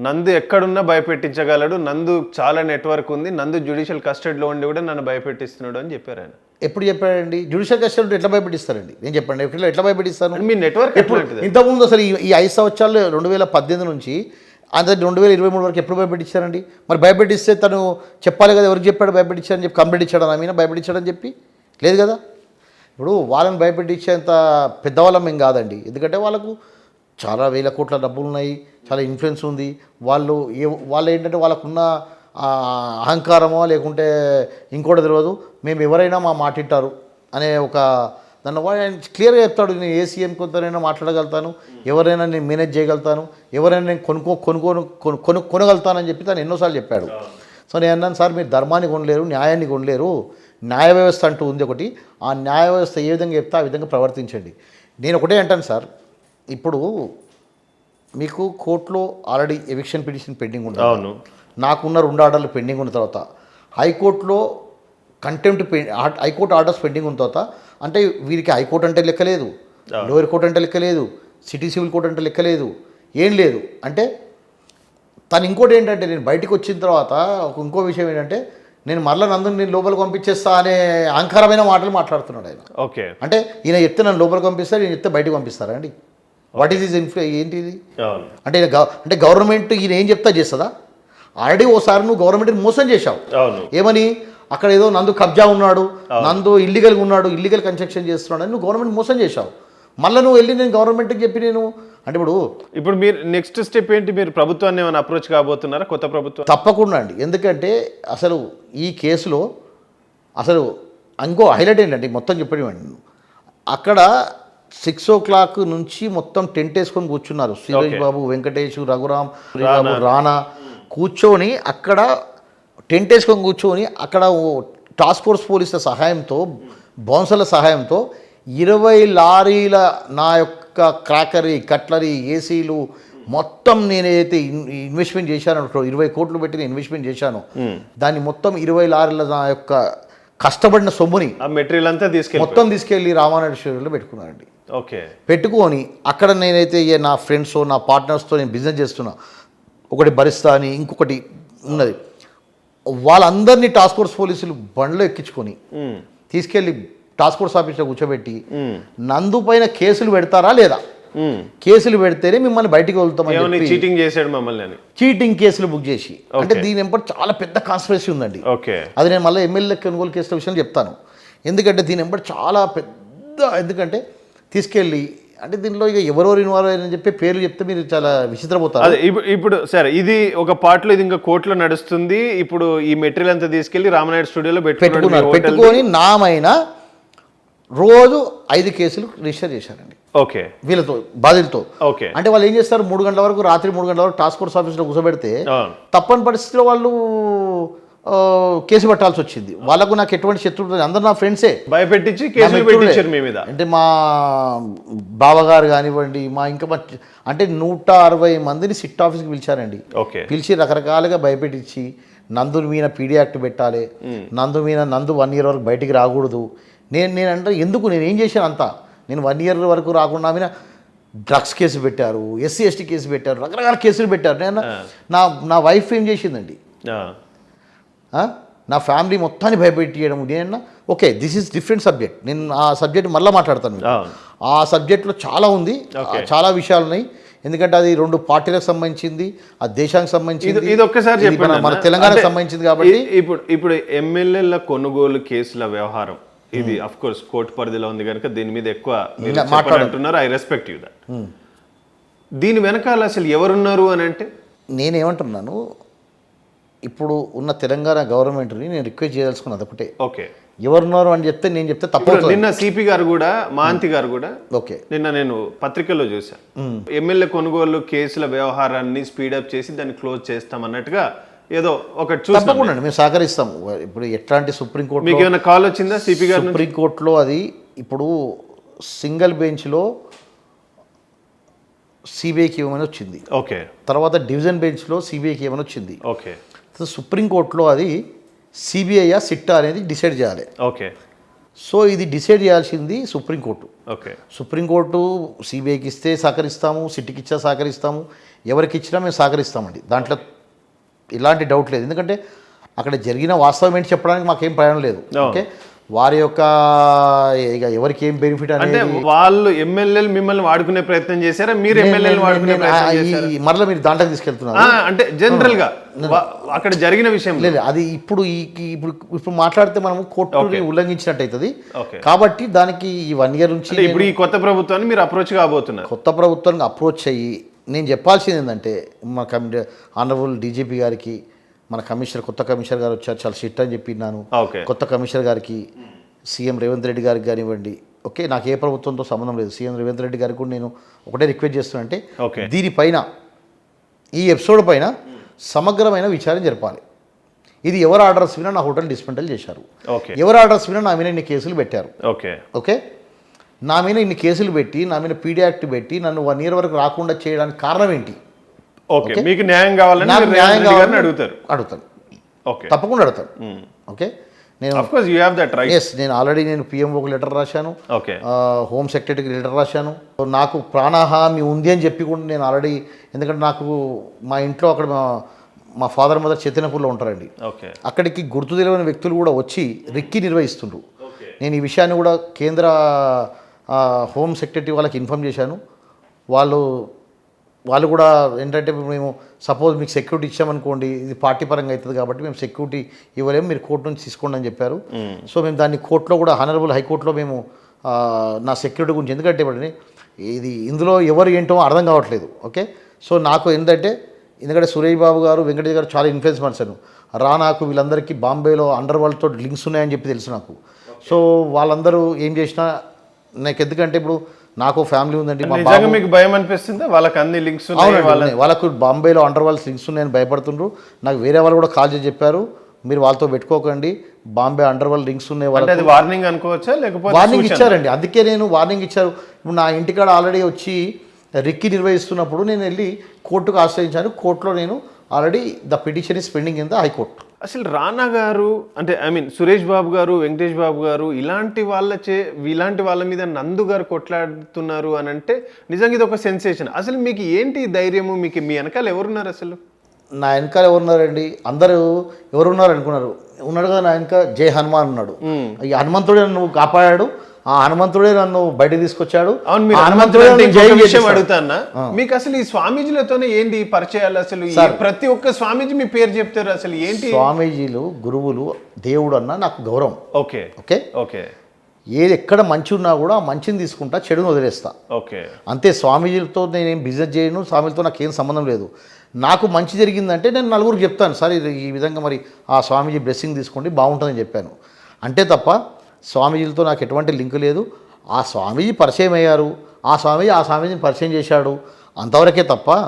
నందు ఎక్కడున్నా భయపెట్టించగలడు నందు చాలా నెట్వర్క్ ఉంది నందు జ్యుడిషియల్ కస్టడీలో ఉండి కూడా నన్ను భయపెట్టిస్తున్నాడు అని చెప్పారు ఆయన. ఎప్పుడు చెప్పాడండి? జ్యుడిషియల్ కస్టడీ ఎట్లా భయపెట్టిస్తారండి? నేను చెప్పండి ఎట్లా ఎట్లా భయపెట్టిస్తాను? మీ నెట్వర్క్ ఎప్పుడు ఇంతకుముందు అసలు ఈ- ఐదు సంవత్సరాలు రెండు వేల పద్దెనిమిది నుంచి అంత రెండు వేల ఇరవై మూడు వరకు ఎప్పుడు భయపెట్టించారండి? మరి భయపెట్టిస్తే తను చెప్పాలి కదా ఎవరికి చెప్పాడు భయపెట్టించారని చెప్పి కంప్లైంట్ ఇచ్చాడు నా మీద భయపెట్టించాడని చెప్పి? లేదు కదా? ఇప్పుడు వాళ్ళని భయపెట్టించేంత పెద్దవాళ్ళం ఏం కాదండి. ఎందుకంటే వాళ్ళకు చాలా వేల కోట్ల డబ్బులు ఉన్నాయి చాలా ఇన్ఫ్లుయెన్స్ ఉంది. వాళ్ళు ఏ వాళ్ళు ఏంటంటే వాళ్ళకున్న అహంకారమో లేకుంటే ఇంకోటి తెలియదు మేము ఎవరైనా మా మాటింటారు అనే ఒక దాన్ని ఆయన క్లియర్గా చెప్తాడు నేను ఏ సీఎం కొంతనైనా మాట్లాడగలుగుతాను ఎవరైనా నేను మేనేజ్ చేయగలుగుతాను ఎవరైనా నేను కొనుక్కో కొనుక్కోను కొను కొను కొనగలుగుతానని చెప్పి తను ఎన్నోసార్లు చెప్పాడు. సో నేను అన్నాను సార్ మీరు ధర్మాన్ని కొనలేరు న్యాయాన్ని కొనలేరు న్యాయ వ్యవస్థ అంటూ ఉంది ఒకటి. ఆ న్యాయ వ్యవస్థ ఏ విధంగా చెప్తే ఆ విధంగా ప్రవర్తించండి. నేను ఒకటే అంటాను సార్ ఇప్పుడు మీకు కోర్టులో ఆల్రెడీ ఎవిక్షన్ పిటిషన్ పెండింగ్ ఉంటుంది అవును. నాకున్న రెండు ఆర్డర్లు పెండింగ్ ఉన్న తర్వాత హైకోర్టులో కంటెంప్ట్ హైకోర్టు ఆర్డర్స్ పెండింగ్ ఉన్న తర్వాత అంటే వీరికి హైకోర్టు అంటే లెక్కలేదు లోయర్ కోర్టు అంటే లెక్కలేదు సిటీ సివిల్ కోర్టు అంటే లెక్కలేదు ఏం లేదు. అంటే తను ఇంకోటి ఏంటంటే నేను బయటకు వచ్చిన తర్వాత ఒక ఇంకో విషయం ఏంటంటే నేను మరలా నందుని నేను లోపలికి పంపించేస్తా అనే అహంకారమైన మాటలు మాట్లాడుతున్నాడు ఆయన. ఓకే. అంటే ఈయన చెప్తే నన్ను లోపలికి పంపిస్తారు ఈయన చెప్తే బయటకు పంపిస్తారా అండి? వాట్ ఈస్ ఇస్ ఇన్ఫ్లు ఏంటిది? అంటే అంటే గవర్నమెంట్ ఈయన ఏం చెప్తా చేస్తుందా? ఆల్రెడీ ఓసారి నువ్వు గవర్నమెంట్ని మోసం చేశావు. ఏమని? అక్కడ ఏదో నందు కబ్జా ఉన్నాడు నందు ఇల్లీగల్గా ఉన్నాడు ఇల్లీగల్ కన్స్ట్రక్షన్ చేస్తున్నాడు అని నువ్వు గవర్నమెంట్ మోసం చేశావు. మళ్ళీ నువ్వు వెళ్ళి నేను గవర్నమెంట్కి చెప్పి నేను అంటే ఇప్పుడు ఇప్పుడు మీరు నెక్స్ట్ స్టెప్ ఏంటి? మీరు ప్రభుత్వాన్ని ఏమైనా అప్రోచ్ కాబోతున్నారా? కొత్త ప్రభుత్వం? తప్పకుండా అండి. ఎందుకంటే అసలు ఈ కేసులో అసలు ఇంకో హైలైట్ ఏంటంటే మొత్తం చెప్పనివ్వండి అక్కడ సిక్స్ ఓ క్లాక్ నుంచి మొత్తం టెంట్ వేసుకొని కూర్చున్నారు. సురేష్. బాబు వెంకటేష్ రఘురామ్ బాబు రానా. కూర్చొని అక్కడ టెంట్ వేసుకొని కూర్చొని అక్కడ ఓ టాస్క్ ఫోర్స్ పోలీసుల సహాయంతో బౌన్సర్ల సహాయంతో ఇరవై లారీల నా యొక్క క్రాకరీ కట్లరీ ఏసీలు మొత్తం నేనైతే ఇన్- ఇన్వెస్ట్మెంట్ చేశాను. ఇరవై కోట్లు పెట్టి నేను ఇన్వెస్ట్మెంట్ చేశాను. దాన్ని మొత్తం ఇరవై లారీల నా యొక్క కష్టపడిన సొమ్ముని మెటీరియల్ అంతా తీసుకెళ్ళి మొత్తం తీసుకెళ్ళి రామానాయుడు స్టూడియోలో పెట్టుకున్నానండి ఓకే. పెట్టుకొని అక్కడ నేనైతే నా ఫ్రెండ్స్ నా పార్ట్నర్స్తో నేను బిజినెస్ చేస్తున్నా. ఒకటి భరిస్తా అని ఇంకొకటి ఉన్నది. వాళ్ళందరినీ టాస్క్ ఫోర్స్ పోలీసులు బండ్లో ఎక్కించుకొని తీసుకెళ్ళి టాస్క్ ఫోర్స్ ఆఫీస్లో కూర్చోబెట్టి ఉమ్, నందు పైన కేసులు పెడతారా లేదా. కేసులు పెడితేనే మిమ్మల్ని బయటికి వెళ్తామని చీటింగ్ చేశాడు మమ్మల్ని అని? చీటింగ్ కేసులు బుక్ చేసి. అంటే. దీని వెంబడి చాలా పెద్ద కాన్స్పిరసీ ఉందండి. ఓకే. అది నేను మళ్ళీ ఎమ్మెల్యే కొనుగోలు కేసుల విషయం చెప్తాను. ఎందుకంటే దీని వెంబడి చాలా పెద్ద ఎందుకంటే తీసుకెళ్ళి అంటే దీనిలో ఇక ఎవరెవరు ఇన్వాల్వ్ అయ్యారని చెప్పి పేర్లు చెప్తే మీరు చాలా విచిత్రపోతారు. అదే ఇప్పుడు ఇప్పుడు సరే ఇది ఒక పార్ట్లో ఇది ఇంకా కోర్టులో నడుస్తుంది. ఇప్పుడు ఈ మెటీరియల్ అంతా తీసుకెళ్ళి రామనాయుడు స్టూడియోలో పెట్టుకున్నారు. పెట్టుకొని నామైన రోజు ఐదు కేసులు రిజిస్టర్ చేశారండి. ఓకే. వీళ్ళతో బాధితులతో. ఓకే. అంటే వాళ్ళు ఏం చేస్తారు? మూడు గంటల వరకు రాత్రి మూడు గంటల వరకు టాస్క్ ఫోర్స్ ఆఫీస్లో కూర్చోబెడితే తప్పని పరిస్థితిలో వాళ్ళు కేసు పెట్టాల్సి వచ్చింది వాళ్ళకు నాకు ఎటువంటి శత్రువు. అందరూ నా ఫ్రెండ్సే భయపెట్టించి కేసులు మిత్రులే. పెట్టించారు మీ మీద. అంటే మా బావగారు కానివ్వండి మా ఇంకా మా అంటే నూట అరవై మందిని సిట్ ఆఫీస్కి పిలిచారండి. ఓకే. పిలిచి రకరకాలుగా భయపెట్టించి నందు మీద పీడీ యాక్ట్ పెట్టాలి నందు మీద నందు వన్ ఇయర్ వరకు బయటికి రాకూడదు. నేను నేను అంటే ఎందుకు? నేను ఏం చేశాను అంతా? నేను వన్ ఇయర్ వరకు రాకుండా మీద డ్రగ్స్ కేసు పెట్టారు ఎస్సీ ఎస్టీ కేసు పెట్టారు రకరకాల కేసులు పెట్టారు. నేను నా నా వైఫ్ ఏం చేసిందండి? నా ఫ్యామిలీ మొత్తాన్ని భయపెట్టియడం నేను okay this is different subject నేను ఆ సబ్జెక్ట్ మళ్ళీ మాట్లాడతాను. ఆ. సబ్జెక్ట్లో చాలా ఉంది. చాలా విషయాలు ఉన్నాయి ఎందుకంటే అది రెండు పార్టీలకు సంబంధించింది ఆ దేశానికి సంబంధించింది ఇది ఒక్కసారి ఇది చెప్పండి మన-. తెలంగాణకు సంబంధించింది కాబట్టి ఇప్పుడు ఇప్పుడు ఎమ్మెల్యేల కొనుగోలు కేసుల వ్యవహారం. ఇది అఫ్ కోర్స్ కోర్టు పరిధిలో ఉంది కనుక దీని మీద ఎక్కువ చెప్పని. అంటున్నారు. ఐ రెస్పెక్ట్ యూ దట్ దీని వెనకాల అసలు ఎవరున్నారు అని అంటే? నేనేమంటున్నాను? ఇప్పుడు ఉన్న తెలంగాణ గవర్నమెంట్ని నేను రిక్వెస్ట్ చేయదలుచుకున్నది ఒకటే ఓకే. ఎవరున్నారు అని చెప్తే నేను చెప్తే తప్పవుతుంది నిన్న సిపి గారు కూడా మాంతి గారు కూడా ఓకే. నిన్న నేను పత్రికల్లో చూశాను ఎమ్మెల్యే కొనుగోలు కేసుల వ్యవహారాన్ని స్పీడప్ చేసి దాన్ని క్లోజ్ చేస్తాం అన్నట్టుగా ఏదో ఒకటి చూసాం తప్పకుండా మేము సహకరిస్తాం. ఇప్పుడు ఎట్లాంటి సుప్రీంకోర్టు మీకు ఏమైనా కాల్ వచ్చిందా సిపి గారు సుప్రీంకోర్టులో అది ఇప్పుడు సింగిల్ బెంచ్లో సిబిఐకి ఇవ్వమని వచ్చింది. ఓకే. తర్వాత డివిజన్ బెంచ్లో సిబిఐకి ఇవ్వమని వచ్చింది. ఓకే. సో సుప్రీంకోర్టులో అది సిబిఐ సిట్టా అనేది డిసైడ్ చేయాలి. ఓకే. సో ఇది డిసైడ్ చేయాల్సింది supreme court okay. Supreme court సిబిఐకి ఇస్తే సహకరిస్తాము సిటీకి ఇచ్చా సహకరిస్తాము ఎవరికి ఇచ్చినా మేము సహకరిస్తామండి. దాంట్లో ఇలాంటి డౌట్ లేదు. ఎందుకంటే అక్కడ జరిగిన వాస్తవం ఏంటి చెప్పడానికి మాకేం ప్రయాణం లేదు. ఓకే? వారి యొక్క ఇక ఎవరికి ఏం బెనిఫిట్ అంటే వాళ్ళు ఎమ్మెల్యేలు మిమ్మల్ని వాడుకునే ప్రయత్నం చేశారా? మీరు ఎమ్మెల్యేలు వాడుకునే ప్రయత్నం చేశారా? మరలా మీరు దాంట్లోకి తీసుకెళ్తున్నారు. అంటే జనరల్గా. అక్కడ జరిగిన విషయం. లేదు అది ఇప్పుడు ఈ ఇప్పుడు ఇప్పుడు మాట్లాడితే మనము కోర్టుని ఉల్లంఘించినట్టు అవుతుంది కాబట్టి దానికి ఈ వన్ ఇయర్ నుంచి ఇప్పుడు ఈ కొత్త ప్రభుత్వాన్ని మీరు అప్రోచ్ కాబోతున్నారు. కొత్త ప్రభుత్వానికి అప్రోచ్ అయ్యి నేను చెప్పాల్సింది ఏంటంటే మా కమి ఆనరబుల్ డీజీపీ గారికి మన కమిషనర్ కొత్త కమిషనర్ గారు వచ్చారు చాలా షిట్ అని చెప్పినాను కొత్త కమిషనర్ గారికి సీఎం రేవంత్ రెడ్డి గారికి కానివ్వండి. ఓకే నాకు ఏ ప్రభుత్వంతో సంబంధం లేదు. సీఎం రేవంత్ రెడ్డి గారికి కూడా నేను ఒకటే రిక్వెస్ట్ చేస్తున్నా అంటే ఓకే. దీనిపైన ఈ ఎపిసోడ్ పైన సమగ్రమైన విచారణ జరపాలి. ఇది ఎవరు ఆర్డర్స్ వినా నా హోటల్ డిస్మెంటల్ చేశారు. ఓకే. ఎవరు ఆర్డర్స్ వినా నా మీద ఇన్ని కేసులు పెట్టారు. ఓకే. ఓకే? నా మీద ఇన్ని కేసులు పెట్టి నా మీద పీడీ యాక్ట్ పెట్టి నన్ను వన్ ఇయర్ వరకు రాకుండా చేయడానికి కారణం ఏంటి? ఓకే మీకు న్యాయం కావాలని నాకు న్యాయం కావాలని అడుగుతారు. అడుగుతాను. ఓకే తప్పకుండా అడుగుతాను. ఓకే నేను of course you have that right yes నేను ఆల్రెడీ నేను పిఎంఓకి లెటర్ రాశాను. ఓకే హోమ్ సెక్రటరీకి లెటర్ రాశాను. నాకు ప్రాణహామీ ఉంది అని చెప్పి కూడా నేను ఆల్రెడీ ఎందుకంటే నాకు మా ఇంట్లో అక్కడ మా మా ఫాదర్ మదర్ చైతన్యపూర్లో ఉంటారండి. ఓకే అక్కడికి గుర్తు తెలియని వ్యక్తులు కూడా వచ్చి రిక్కి నిర్వహిస్తుండ్రు. నేను ఈ విషయాన్ని కూడా కేంద్ర హోమ్ సెక్రటరీ వాళ్ళకి ఇన్ఫామ్ చేశాను. వాళ్ళు వాళ్ళు కూడా ఏంటంటే ఇప్పుడు మేము సపోజ్ మీకు సెక్యూరిటీ ఇచ్చామనుకోండి ఇది పార్టీ పరంగా అవుతుంది కాబట్టి మేము సెక్యూరిటీ ఇవ్వలేము మీరు కోర్టు నుంచి తీసుకోండి అని చెప్పారు. సో మేము దాన్ని కోర్టులో కూడా హానరబుల్ హైకోర్టులో మేము నా సెక్యూరిటీ గురించి ఎందుకంటే ఇప్పుడు ఇది ఇందులో ఎవరు ఏంటో అర్థం కావట్లేదు ఓకే? సో నాకు ఏంటంటే ఎందుకంటే సురేష్ బాబు గారు వెంకటేష్ గారు చాలా ఇన్ఫ్లుయెన్స్ పర్సన్. రా నాకు వీళ్ళందరికీ బాంబేలో అండర్ వరల్డ్తో లింక్స్ ఉన్నాయని చెప్పి తెలుసు నాకు. సో వాళ్ళందరూ ఏం చేసినా నాకు ఎందుకంటే ఇప్పుడు నాకు ఫ్యామిలీ ఉందండి నిజంగా మీకు భయం అనిపిస్తుందా? వాళ్ళకి అన్ని లింక్స్ ఉన్నాయి వాళ్ళ. వాళ్ళకు బాంబేలో అండర్ వరల్డ్ లింక్స్ ఉన్నాయని భయపడుతుండ్రు. నాకు వేరే వాళ్ళు కూడా కాల్ చేసి చెప్పారు. మీరు వాళ్ళతో పెట్టుకోకండి. బాంబే అండర్ వరల్డ్ లింక్స్ ఉన్నాయి అది వార్నింగ్ అనుకోవచ్చా? లేకపోతే వార్నింగ్? ఇచ్చారండి. అందుకే నేను వార్నింగ్ ఇచ్చారు. ఇప్పుడు నా ఇంటికాడ ఆల్రెడీ వచ్చి రిక్కి నిర్వహిస్తున్నప్పుడు నేను వెళ్ళి కోర్టుకు ఆశ్రయించాను. కోర్టులో నేను already the petition is pending in the high court అసలు రానా గారు అంటే ఐ మీన్ సురేష్ బాబు గారు వెంకటేష్ బాబు గారు ఇలాంటి వాళ్ళచే ఇలాంటి వాళ్ళ మీద నందు గారు కొట్లాడుతున్నారు అని అంటే నిజంగా ఇది ఒక సెన్సేషన్ అసలు మీకు ఏంటి ధైర్యము? మీకు మీ వెనకాల ఎవరున్నారు అసలు? నా వెనకాల ఎవరున్నారండి? అందరూ ఎవరున్నారు అనుకున్నారు. ఉన్నాడు కదా నా వెనక జై హనుమాన్ ఉన్నాడు. ఈ హనుమంతుడే నన్ను కాపాడాడు. ఆ హనుమంతుడే నన్ను బయట తీసుకొచ్చాడు. అంటే విషయం. అడుగుతానా? మీకు అసలు ఈ స్వామీజీలతోనే ఏంటి పరిచయాలు అసలు? ఈ ప్రతి ఒక్క స్వామీజీ మీ పేరు చెప్తారు అసలు ఏంటి? స్వామీజీలు గురువులు దేవుడు అన్న నాకు గౌరవం. ఓకే. ఓకే? ఓకే. ఏది ఎక్కడ మంచి ఉన్నా కూడా ఆ మంచిని తీసుకుంటా చెడును వదిలేస్తా. ఓకే. అంతే స్వామీజీలతో నేనేం బిజినెస్ చేయను స్వామిలతో నాకు ఏం సంబంధం లేదు. నాకు మంచి జరిగిందంటే నేను నలుగురికి చెప్తాను. సార్ ఈ విధంగా మరి ఆ స్వామీజీ బ్లెస్సింగ్ తీసుకోండి బాగుంటుందని చెప్పాను. అంతే తప్ప స్వామీజీలతో నాకు ఎటువంటి లింక్ లేదు. ఆ స్వామీజీ పరిచయం అయ్యారు ఆ స్వామీజీ ఆ స్వామీజీని పరిచయం చేశాడు. అంతవరకే తప్ప